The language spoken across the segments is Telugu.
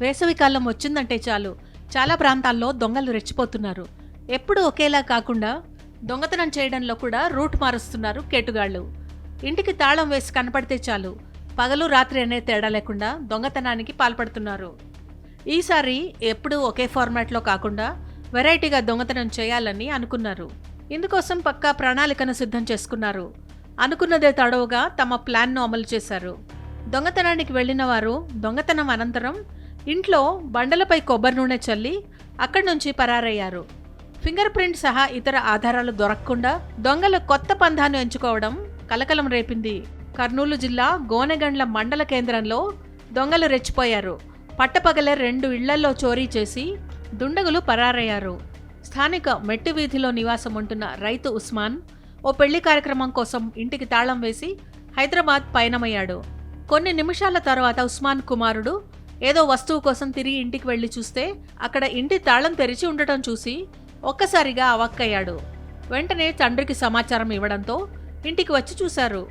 వేసవికాలం వచ్చిందంటే చాలు. చాలా ప్రాంతాల్లో దొంగలు రెచ్చిపోతున్నారు. ఎప్పుడు ఒకేలా కాకుండా దొంగతనం చేయడంలో కూడా రూట్ మారుస్తున్నారు కేటుగాళ్ళు. ఇంటికి తాళం వేసి కనపడితే చాలు. పగలు రాత్రి అనే తేడా లేకుండా దొంగతనానికి పాల్పడుతున్నారు. ఈసారి ఎప్పుడూ ఒకే ఫార్మాట్లో కాకుండా వెరైటీగా దొంగతనం చేయాలని అనుకున్నారు. ఇందుకోసం పక్కా ప్రణాళికను సిద్ధం చేసుకున్నారు. అనుకున్నదే తడవుగా తమ ప్లాన్ను అమలు చేశారు. దొంగతనానికి వెళ్ళిన వారు దొంగతనం అనంతరం ఇంట్లో బండలపై కొబ్బరి నూనె చల్లి అక్కడి నుంచి పరారయ్యారు. ఫింగర్ ప్రింట్ సహా ఇతర ఆధారాలు దొరకకుండా దొంగలు కొత్త పంధాను ఎంచుకోవడం కలకలం రేపింది. కర్నూలు జిల్లా గోనెగండ్ల మండల కేంద్రంలో దొంగలు రెచ్చిపోయారు. పట్టపగలే రెండు ఇళ్ళల్లో చోరీ చేసి దుండగులు పరారయ్యారు. స్థానిక మెట్టు వీధిలో నివాసం ఉంటున్న రైతు ఉస్మాన్ ఓ పెళ్ళి కార్యక్రమం కోసం ఇంటికి తాళం వేసి హైదరాబాద్ పయనమయ్యాడు. కొన్ని నిమిషాల తర్వాత ఉస్మాన్ కుమారుడు ఏదో వస్తువు కోసం తిరిగి ఇంటికి వెళ్ళి చూస్తే అక్కడ ఇంటి తాళం తెరిచి ఉండటం చూసి ఒక్కసారిగా అవక్కయ్యాడు వెంటనే తండ్రికి సమాచారం ఇవ్వడంతో ఇంటికి వచ్చి చూశారు.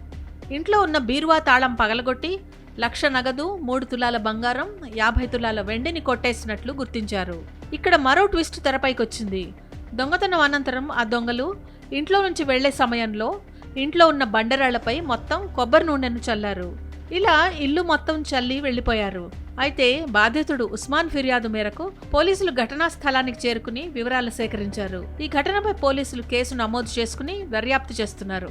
ఇంట్లో ఉన్న బీరువా తాళం పగలగొట్టి లక్ష నగదు మూడు తులాల బంగారం యాభై తులాల వెండిని కొట్టేసినట్లు గుర్తించారు. ఇక్కడ మరో ట్విస్ట్ తెరపైకొచ్చింది దొంగతనం అనంతరం ఆ దొంగలు ఇంట్లో నుంచి వెళ్ళే సమయంలో ఇంట్లో ఉన్న బండరాళ్ళపై మొత్తం కొబ్బరి నూనెను చల్లారు. ఇలా ఇల్లు మొత్తం చల్లి వెళ్ళిపోయారు అయితే బాధితుడు ఉస్మాన్ ఫిర్యాదు మేరకు పోలీసులు ఘటనా స్థలానికి చేరుకుని వివరాలు సేకరించారు. ఈ ఘటనపై పోలీసులు కేసు నమోదు చేసుకుని దర్యాప్తు చేస్తున్నారు.